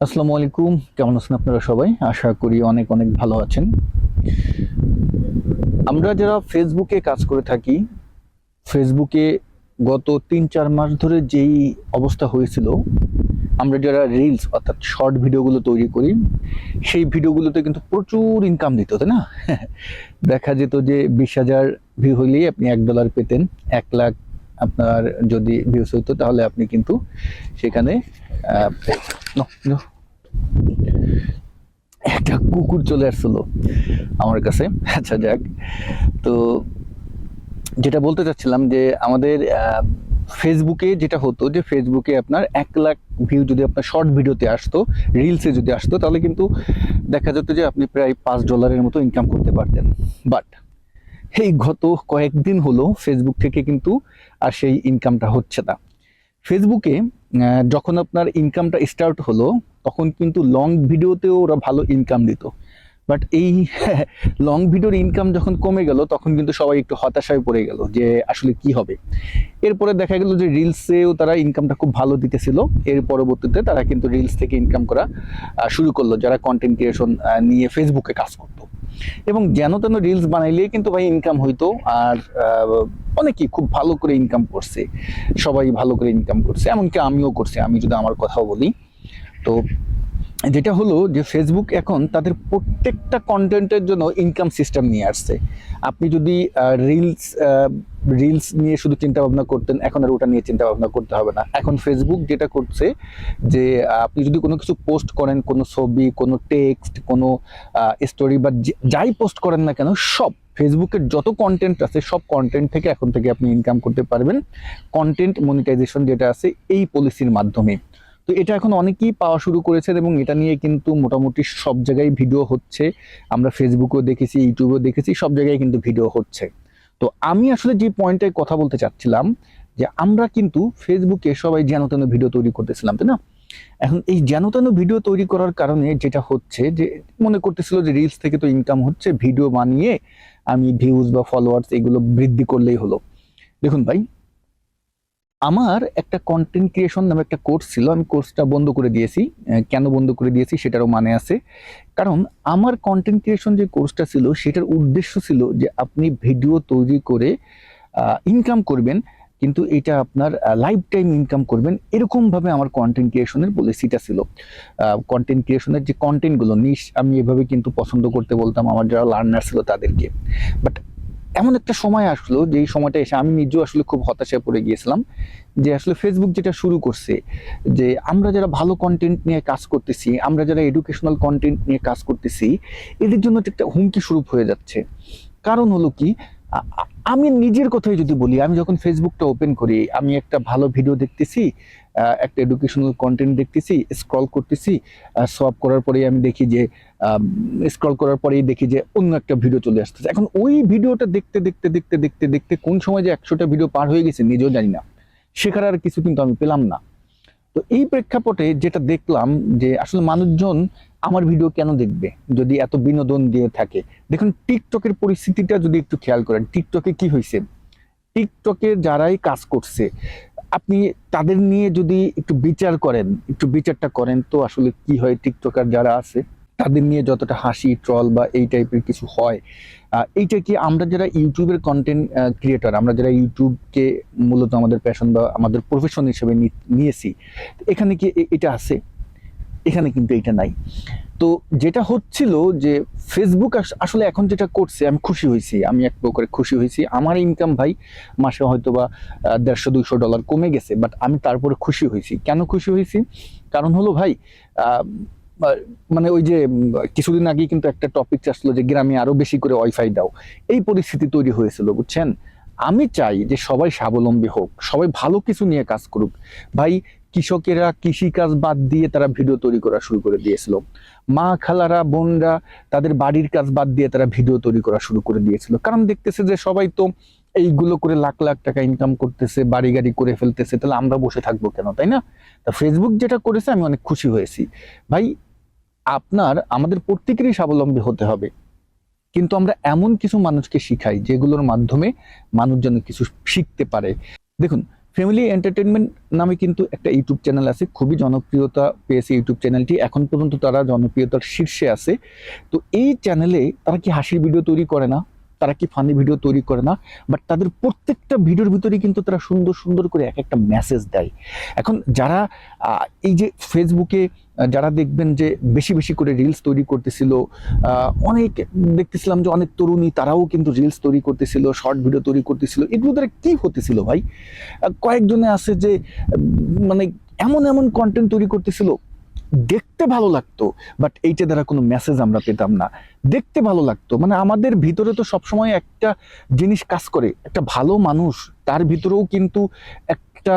আসসালামু আলাইকুম। কেমন আছেন আপনারা সবাই? আশা করি অনেক অনেক ভালো আছেন। আমরা যারা ফেসবুকে কাজ করে থাকি, ফেসবুকে গত তিন চার মাস ধরে যেই অবস্থা হয়েছিল, আমরা যারা রিলস অর্থাৎ শর্ট ভিডিওগুলো তৈরি করি, সেই ভিডিওগুলোতে কিন্তু প্রচুর ইনকাম দিত, তাই না? দেখা যেত যে বিশ হাজার ভিউ হইলেই আপনি এক ডলার পেতেন, এক লাখ আপনার যদি ভিউস হইতো, তাহলে আপনি কিন্তু সেখানে. একটা কুকুর চলে আসছিল আমার কাছে। আচ্ছা যাক। তো যেটা বলতে চাচ্ছিলাম যে আমাদের ফেসবুকে যেটা হতো, যে ফেসবুকে আপনার এক লাখ ভিউ যদি আপনার শর্ট ভিডিওতে আসতো রিলসে যদি আসতো, তাহলে কিন্তু দেখা যেত যে আপনি প্রায় পাঁচ ডলারের মতো ইনকাম করতে পারতেন। বাট এই গত কয়েকদিন হলো ফেসবুক থেকে কিন্তু আর সেই ইনকামটা হচ্ছে না। ফেসবুকে যখন আপনার ইনকামটা স্টার্ট হলো, তখন কিন্তু লং ভিডিওতেও ওরা ভালো ইনকাম দিত। বাট এই লং ভিডিওর ইনকাম যখন কমে গেল, তখন কিন্তু সবাই একটু হতাশায় পড়ে গেল যে আসলে কি হবে। এরপরে দেখা গেল যে রিলসেও তারা ইনকামটা খুব ভালো দিতেছিল। এর পরবর্তীতে তারা কিন্তু রিলস থেকে ইনকাম করা শুরু করল, যারা কন্টেন্ট ক্রিয়েশন নিয়ে ফেসবুকে কাজ করতো। এবং যেন তেন রিলস বানাইলেই কিন্তু ভাই ইনকাম হইতো, আর অনেকেই খুব ভালো করে ইনকাম করছে। সবাই ভালো করে ইনকাম করছে, এমনকি আমিও করছি, আমি যদি আমার কথাও বলি। তো যেটা হলো যে ফেসবুক এখন তাদের প্রত্যেকটা কন্টেন্টের জন্য ইনকাম সিস্টেম নিয়ে আসছে। আপনি যদি রিলস রিলস নিয়ে শুধু চিন্তা ভাবনা করতেন, এখন আর ওটা নিয়ে চিন্তা ভাবনা করতে হবে না। এখন ফেসবুক যেটা করছে যে, আপনি যদি কোনো কিছু পোস্ট করেন, কোনো ছবি, কোনো টেক্সট কোনো স্টোরি বা যাই পোস্ট করেন না কেন, সব ফেসবুকের যত কন্টেন্ট আছে, সব কন্টেন্ট থেকে এখন থেকে আপনি ইনকাম করতে পারবেন। কন্টেন্ট মনিটাইজেশন যেটা আছে, এই পলিসির মাধ্যমে। তো এটা এখন অনেকেই পাওয়া শুরু করেছেন এবং এটা নিয়ে কিন্তু মোটামুটি সব জায়গায় ভিডিও হচ্ছে। আমরা ফেসবুকেও দেখেছি ইউটিউবেও দেখেছি, সব জায়গায় কিন্তু ভিডিও হচ্ছে। তো আমি আসলে যে পয়েন্টে কথা বলতে চাচ্ছিলাম, যে আমরা কিন্তু ফেসবুকে সবাই যেন তেন ভিডিও তৈরি করতেছিলাম, তাই না? এখন এই যেন তেন ভিডিও তৈরি করার কারণে যেটা হচ্ছে যে, মনে করতেছিল যে রিলস থেকে তো ইনকাম হচ্ছে ভিডিও বানিয়ে আমি ভিউজ বা ফলোয়ার্স এগুলো বৃদ্ধি করলেই হলো। দেখুন ভাই আমার একটা কন্টেন্ট ক্রিয়েশন নামে একটা কোর্স ছিল, আমি কোর্সটা বন্ধ করে দিয়েছি। কেন বন্ধ করে দিয়েছি সেটারও মানে আছে। কারণ আমার কন্টেন্ট ক্রিয়েশন যে কোর্সটা ছিল, সেটার উদ্দেশ্য ছিল যে আপনি ভিডিও তৈরি করে ইনকাম করবেন, কিন্তু এটা আপনার লাইফ টাইম ইনকাম করবেন। এরকমভাবে আমার কন্টেন্ট ক্রিয়েশনের পলিসিটা ছিল। কন্টেন্ট ক্রিয়েশনের যে কন্টেন্টগুলো নিশ আমি এভাবে কিন্তু পছন্দ করতে বলতাম আমার যারা লার্নার ছিল তাদেরকে। বাট এমন একটা সময় আসলো যে সময়টা এসে আমি নিজেও আসলে খুব হতাশায় পড়ে গিয়েছিলাম, যে আসলে ফেসবুক যেটা শুরু করছে, যে আমরা যারা ভালো কন্টেন্ট নিয়ে কাজ করতেছি, আমরা যারা এডুকেশনাল কন্টেন্ট নিয়ে কাজ করতেছি, এদের জন্য একটা হুমকি স্বরূপ হয়ে যাচ্ছে। কারণ হলো কি আমি নিজের কথাই যদি বলি, আমি যখন ফেসবুকটা ওপেন করি, আমি একটা ভালো ভিডিও দেখতেছি একটা এডুকেশনাল কন্টেন্ট দেখতেছি স্ক্রল করতেছি সোয়াপ করার পরেই আমি দেখি যে স্ক্রল করার পরেই দেখি যে অন্য একটা ভিডিও চলে আসতেছে। এখন ওই ভিডিওটা দেখতে দেখতে দেখতে দেখতে দেখতে কোন সময় যে একশোটা ভিডিও পার হয়ে গেছে নিজেও জানি না। শেখার আর কিছু কিন্তু আমি পেলাম না। তো এই প্রেক্ষাপটে যেটা দেখলাম যে আসলে মানুষজন আমার ভিডিও কেন দেখবে? যদি এত বিনোদন দিয়ে থাকে। দেখুন টিকটকের পরিস্থিতিটা যদি একটু খেয়াল করেন টিকটকে কি হয়েছে টিকটকে যারাই কাজ করছে আপনি তাদের নিয়ে যদি একটু বিচার করেন, একটু বিচারটা করেন তো আসলে কি হয় টিকটকার যারা আছে, তাদের নিয়ে যতটা হাসি ট্রল বা এই টাইপের কিছু হয় এইটা কি আমরা যারা ইউটিউবের কন্টেন্ট ক্রিয়েটর আমরা যারা ইউটিউবকে মূলত আমাদের প্যাশন বা আমাদের প্রফেশন হিসেবে নিয়েছি, এখানে কি এটা আছে? এখানে কিন্তু এটা নাই। তো যেটা হচ্ছিল যে ফেসবুক আস- আসলে এখন যেটা করছে, আমি খুশি হয়েছি, আমি এক প্রকারে খুশি হয়েছি। আমার ইনকাম ভাই মাসে হয়তো বা দেড়শো, দুইশো ডলার কমে গেছে বাট আমি তারপরে খুশি হয়েছি। কেন খুশি হয়েছি? কারণ হলো ভাই মানে ওই যে কিছুদিন আগে কিন্তু একটা টপিক আসলো যে গ্রামে আরও বেশি করে ওয়াইফাই দাও। এই পরিস্থিতি তৈরি হয়েছিল, বুঝছেন? আমি চাই যে সবাই স্বাবলম্বী হোক, সবাই ভালো কিছু নিয়ে কাজ করুক। ভাই কৃষকেরা কৃষি কাজ বাদ দিয়ে তারা ভিডিও তৈরি করা শুরু করে দিয়েছিল। মা, খালারা, বোনরা তাদের বাড়ির কাজ বাদ দিয়ে তারা ভিডিও তৈরি করা শুরু করে দিয়েছিল। কারণ দেখতেছে যে সবাই তো এইগুলো করে লাখ লাখ টাকা ইনকাম করতেছে বাড়ি গাড়ি করে ফেলতেছে, তাহলে আমরা বসে থাকব কেন, তাই না? তা ফেসবুক যেটা করেছে, আমি অনেক খুশি হয়েছি। ভাই, আপনার, আমাদের প্রত্যেকেরই স্বাবলম্বী হতে হবে। কিন্তু আমরা এমন কিছু মানুষকে শিখাই, যেগুলোর মাধ্যমে মানুষ যেন কিছু শিখতে পারে। দেখুন ফ্যামিলি এন্টারটেনমেন্ট নামে কিন্তু একটা ইউটিউব চ্যানেল আছে, খুবই জনপ্রিয়তা পেয়েছে ইউটিউব চ্যানেলটি এখন পর্যন্ত তারা জনপ্রিয়তার শীর্ষে আছে। তো এই চ্যানেলে তারা কি হাসির ভিডিও তৈরি করে না? তারা কি ফানি ভিডিও তৈরি করে না বাট তাদের প্রত্যেকটা ভিডিওর ভিতরে কিন্তু তারা সুন্দর সুন্দর করে এক একটা মেসেজ দেয়। এখন যারা এই যে ফেসবুকে যারা দেখবেন যে বেশি বেশি করে রিলস তৈরি করতেছিল অনেক দেখতেছিলাম যে অনেক তরুণী তারাও কিন্তু রিলস তৈরি করতেছিল শর্ট ভিডিও তৈরি করতেছিল। এগুলো দ্বারা কী হতেছিল ভাই? কয়েকজনে আছে যে মানে এমন এমন কন্টেন্ট তৈরি করতেছিল দেখতে ভালো লাগতো বাট এইটা দ্বারা কোনো মেসেজ আমরা পেতাম না। দেখতে ভালো লাগতো। মানে আমাদের ভিতরে তো সবসময় একটা জিনিস কাজ করে, একটা ভালো মানুষ, তার ভিতরেও কিন্তু একটা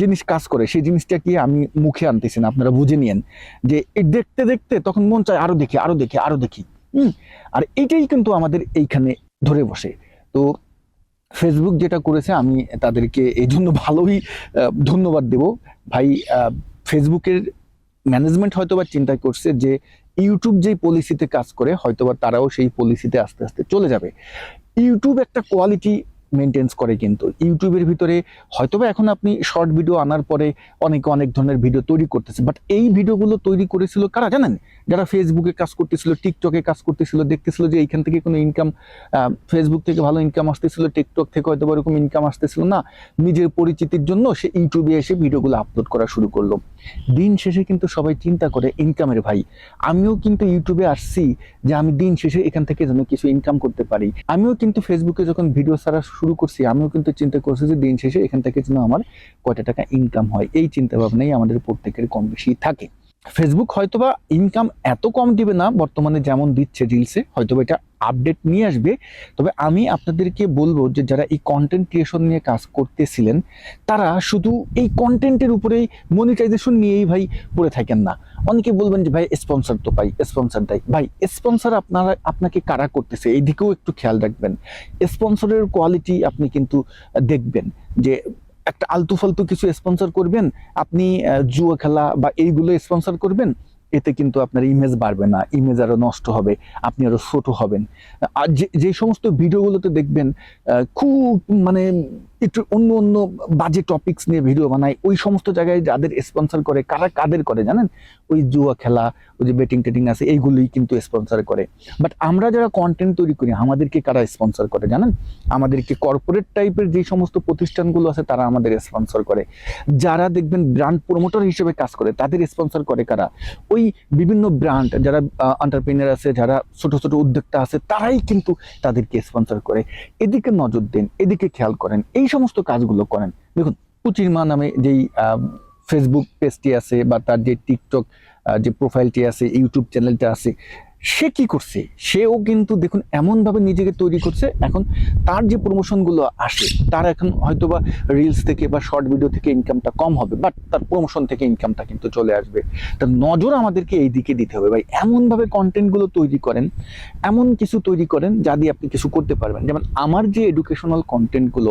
জিনিস কাজ করে। সেই জিনিসটা কি আমি মুখে আনতেছি না, আপনারা বুঝে নিয়েন। যে এই দেখতে দেখতে তখন মন চায় আরও দেখি আরও দেখি আরও দেখি। হুম? আর এইটাই কিন্তু আমাদের এইখানে ধরে বসে। তো ফেসবুক যেটা করেছে, আমি তাদেরকে এই জন্য ভালোই ধন্যবাদ দেব। ভাই ফেসবুকের ম্যানেজমেন্ট হয়তো বা চিন্তা করছে যে ইউটিউব যেই পলিসিতে কাজ করে, হয়তোবা তারাও সেই পলিসিতে আস্তে আস্তে চলে যাবে। ইউটিউব একটা কোয়ালিটি মেনটেন্স করে কিন্তু। ইউটিউবের ভিতরে হয়তোবা এখন আপনি শর্ট ভিডিও আনার পরে অনেকে অনেক ধরনের ভিডিও তৈরি করতেছে বাট এই ভিডিওগুলো তৈরি করেছিল কারা জানেন? যারা ফেসবুকে কাজ করতেছিল টিকটকে কাজ করতেছিল, দেখতেছিল যে এইখান থেকে কোনো ইনকাম ফেসবুক থেকে ভালো ইনকাম আসতেছিল টিকটক থেকে হয়তো এরকম ইনকাম আসতেছিল না, নিজের পরিচিতির জন্য সে ইউটিউবে এসে ভিডিওগুলো আপলোড করা শুরু করল। দিন শেষে কিন্তু সবাই চিন্তা করে ইনকামের ভাই, আমিও কিন্তু ইউটিউবে আসছি যে আমি দিন শেষে এখান থেকে যেন কিছু ইনকাম করতে পারি। আমিও কিন্তু ফেসবুকে যখন ভিডিও ছাড়া শুরু করছি, আমিও কিন্তু চিন্তা করছি যে দিন শেষে এখান থেকে যেন আমার কয়টা টাকা ইনকাম হয়। এই চিন্তা ভাবনাই আমাদের প্রত্যেকের কম বেশি থাকে। ফেসবুক হয়তোবা ইনকাম এত কম দিবে না, বর্তমানে যেমন দিচ্ছে রিলসে হয়তোবা এটা আপডেট নিয়ে আসবে। তবে আমি আপনাদেরকে বলব যে যারা এই কন্টেন্ট ক্রিয়েশন নিয়ে কাজ করতেছিলেন, তারা শুধু এই কন্টেন্টের উপরেই মনিটাইজেশন নিয়েই ভাই পড়ে থাকেন না। অনেকে বলবেন যে, ভাই স্পন্সর তো পাই স্পন্সর দেয়। ভাই স্পন্সর আপনারা, আপনাকে কারা করতেছে? এই দিকেও একটু খেয়াল রাখবেন। স্পন্সরের কোয়ালিটি আপনি কিন্তু দেখবেন যে একটা আলতু ফালতু কিছু স্পন্সর করবেন, আপনি জুয়া খেলা বা এইগুলো স্পন্সর করবেন, এতে কিন্তু আপনার ইমেজ বাড়বে না ইমেজ আরও নষ্ট হবে, আপনি আরও ছোট হবেন। আর যে যে সমস্ত ভিডিওগুলোতে দেখবেন খুব মানে একটু অন্য অন্য বাজে টপিকস নিয়ে ভিডিও বানায়। ওই সমস্ত জায়গায় যাদের স্পন্সর করে, কারা কাদের করে জানেন? ওই জুয়া খেলা, ওই যে বেটিং টেটিং আছে, এইগুলোই কিন্তু স্পন্সর করে। বাট আমরা যারা কন্টেন্ট তৈরি করি, আমাদেরকে কারা স্পন্সর করে জানেন? আমাদেরকে কর্পোরেট টাইপের যে সমস্ত প্রতিষ্ঠানগুলো আছে, তারা আমাদের স্পন্সর করে। যারা দেখবেন ব্র্যান্ড প্রমোটর হিসেবে কাজ করে, তাদের স্পন্সর করে কারা? ওই বিভিন্ন ব্র্যান্ড যারা এন্টারপ্রেনার আছে, যারা ছোট ছোট উদ্যোক্তা আছে, তারাই কিন্তু তাদেরকে স্পন্সর করে। এদিকে নজর দেন এদিকে খেয়াল করেন। এই সমস্ত কাজগুলো করেন। দেখুন পুচিরমা নামে যেই ফেসবুক পেজটি আছে বা তার যে টিকটক যে প্রোফাইলটি আছে ইউটিউব চ্যানেলটা আছে সে কি করছে? সেও কিন্তু দেখুন এমনভাবে নিজেকে তৈরি করছে। এখন তার যে প্রমোশনগুলো আসে, তার এখন হয়তোবা রিলস থেকে বা শর্ট ভিডিও থেকে ইনকামটা কম হবে বাট তার প্রমোশন থেকে ইনকামটা কিন্তু চলে আসবে। তার নজর আমাদেরকে এই দিকে দিতে হবে। ভাই এমন ভাবে কন্টেন্টগুলো তৈরি করেন, এমন কিছু তৈরি করেন যা দিয়ে আপনি কিছু করতে পারবেন। যেমন আমার যে এডুকেশনাল কন্টেন্টগুলো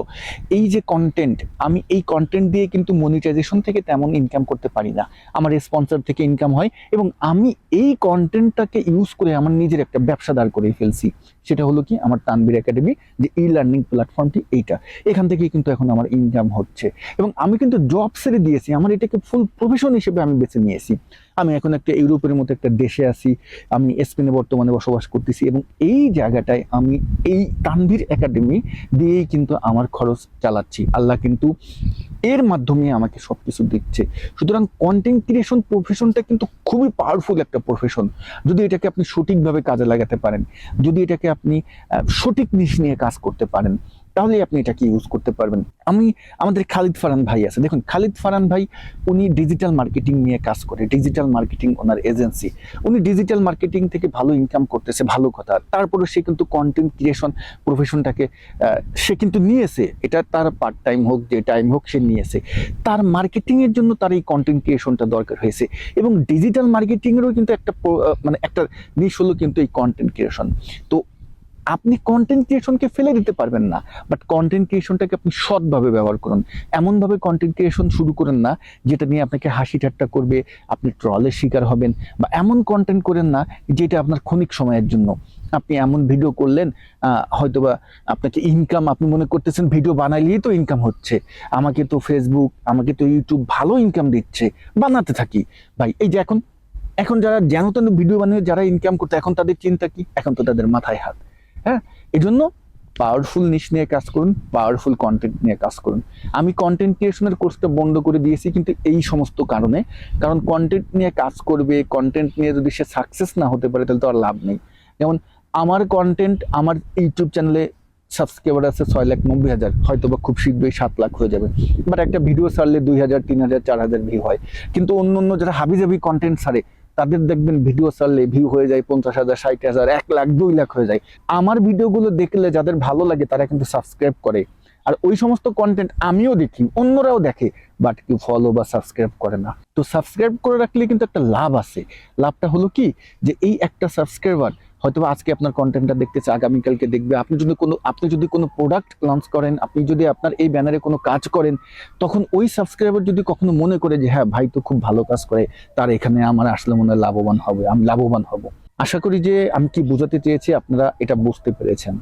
এই যে কন্টেন্ট আমি এই কন্টেন্ট দিয়ে কিন্তু মনিটাইজেশন থেকে তেমন ইনকাম করতে পারি না। আমার স্পন্সর থেকে ইনকাম হয় এবং আমি এই কন্টেন্টটাকে ইউজ করে আমার নিজের একটা ব্যবসা দাঁড় করে ফেলছি। সেটা হলো কি আমার তানবির একাডেমি, যে ই লার্নিং প্ল্যাটফর্মটি এইটা। এখান থেকেই কিন্তু এখন আমার ইনকাম হচ্ছে। এবং আমি কিন্তু জব ছেড়ে দিয়েছি, আমার এটাকে ফুল প্রফেশন হিসেবে আমি বেছে নিয়েছি। আমি এখন একটা ইউরোপের মতো একটা দেশে আছি, আমি স্পেনে বর্তমানে বসবাস করতেছি এবং এই জায়গাটায় আমি এই তানভীর একাডেমি দিয়েই কিন্তু আমার খরচ চালাচ্ছি। আল্লাহ কিন্তু এর মাধ্যমে আমাকে সবকিছু দিচ্ছে। সুতরাং কন্টেন্ট ক্রিয়েশন প্রফেশনটা কিন্তু খুবই পাওয়ারফুল একটা প্রফেশন যদি এটাকে আপনি সঠিকভাবে কাজে লাগাতে পারেন, যদি এটাকে আপনি সঠিক নিশ নিয়ে কাজ করতে পারেন। তাহলে আপনি এটাকে ইউজ করতে পারবেন। আমি, আমাদের খালিদ ফারান ভাই আছে। দেখুন, খালিদ ফারান ভাই, উনি ডিজিটাল মার্কেটিং নিয়ে কাজ করে। ডিজিটাল মার্কেটিং ওনার এজেন্সি উনি ডিজিটাল মার্কেটিং থেকে ভালো ইনকাম করতেছে, ভালো কথা। তারপরে সে কিন্তু কন্টেন্ট ক্রিয়েশন প্রফেশনটাকে সে কিন্তু নিয়েছে। এটা তার পার্ট টাইম হোক, যে টাইম হোক, সে নিয়েছে। তার মার্কেটিংয়ের জন্য তার এই কন্টেন্ট ক্রিয়েশনটা দরকার হয়েছে। এবং ডিজিটাল মার্কেটিংয়েরও কিন্তু একটা মানে একটা নিশ হলো কিন্তু এই কন্টেন্ট ক্রিয়েশন তো আপনি কন্টেন্ট ক্রিয়েশনকে ফেলে দিতে পারবেন না বাট কন্টেন্ট ক্রিয়েশনটাকে আপনি সৎভাবে ব্যবহার করুন। এমনভাবে কন্টেন্ট ক্রিয়েশন শুরু করেন না, যেটা নিয়ে আপনাকে হাসি ঠাট্টা করবে, আপনি ট্রলের শিকার হবেন, বা এমন কন্টেন্ট করেন না, যেটা আপনার ক্ষণিক সময়ের জন্য। আপনি এমন ভিডিও করলেন হয়তোবা আপনাকে ইনকাম আপনি মনে করতেছেন ভিডিও বানাইলেই তো ইনকাম হচ্ছে। আমাকে তো ফেসবুক আমাকে তো ইউটিউব ভালো ইনকাম দিচ্ছে, বানাতে থাকি। ভাই, এই যে এখন এখন যারা যেন তেন ভিডিও বানিয়ে যারা ইনকাম করতে, এখন তাদের চিন্তা কি? এখন তো তাদের মাথায় হাত। হ্যাঁ? এই জন্য পাওয়ারফুল নিশ নিয়ে কাজ করুন পাওয়ারফুল কন্টেন্ট নিয়ে কাজ করুন। আমি কন্টেন্ট ক্রিয়েশনের কোর্সটা বন্ধ করে দিয়েছি কিন্তু এই সমস্ত কারণে। কারণ কন্টেন্ট নিয়ে কাজ করবে কন্টেন্ট নিয়ে যদি সে সাকসেস না হতে পারে তাহলে তো আর লাভ নেই। যেমন আমার কন্টেন্ট আমার ইউটিউব চ্যানেলে সাবস্ক্রাইবার আছে ছয় লাখ নব্বই হাজার। হয়তো বা খুব শীঘ্রই সাত লাখ হয়ে যাবে। বাট একটা ভিডিও ছাড়লে দুই হাজার, তিন হাজার, চার হাজার ভিউ হয়। কিন্তু অন্য অন্য যারা হাবিজাবি কন্টেন্ট ছাড়ে তাদের দেখবেন ভিডিও চললে ভিউ হয়ে যায় পঞ্চাশ হাজার, ষাট হাজার, এক লাখ, দুই লাখ হয়ে যায়। আমার ভিডিওগুলো দেখলে যাদের ভালো লাগে তারা কিন্তু সাবস্ক্রাইব করে। আর ওই সমস্ত কন্টেন্ট আমিও দেখি, অন্যরাও দেখে বাট কেউ ফলো বা সাবস্ক্রাইব করে না। তো সাবস্ক্রাইব করে রাখলে কিন্তু একটা লাভ আছে। লাভটা হলো কি? যে এই একটা সাবস্ক্রাইবার হয়তো আজকে আপনার কন্টেন্টটা দেখতেছে, আগামীকালকে দেখবে। আপনি যদি কোনো, আপনি যদি কোনো প্রোডাক্ট লঞ্চ করেন, আপনি যদি আপনার এই ব্যানারে কোনো কাজ করেন, তখন ওই সাবস্ক্রাইবার যদি কখনো মনে করে যে হ্যাঁ ভাই তো খুব ভালো কাজ করে, তার এখানে আমার আসলে মনে হয় লাভবান হবে, আমি লাভবান হব। আশা করি যে, আমি কি বোঝাতে চেয়েছি, আপনারা এটা বুঝতে পেরেছেন।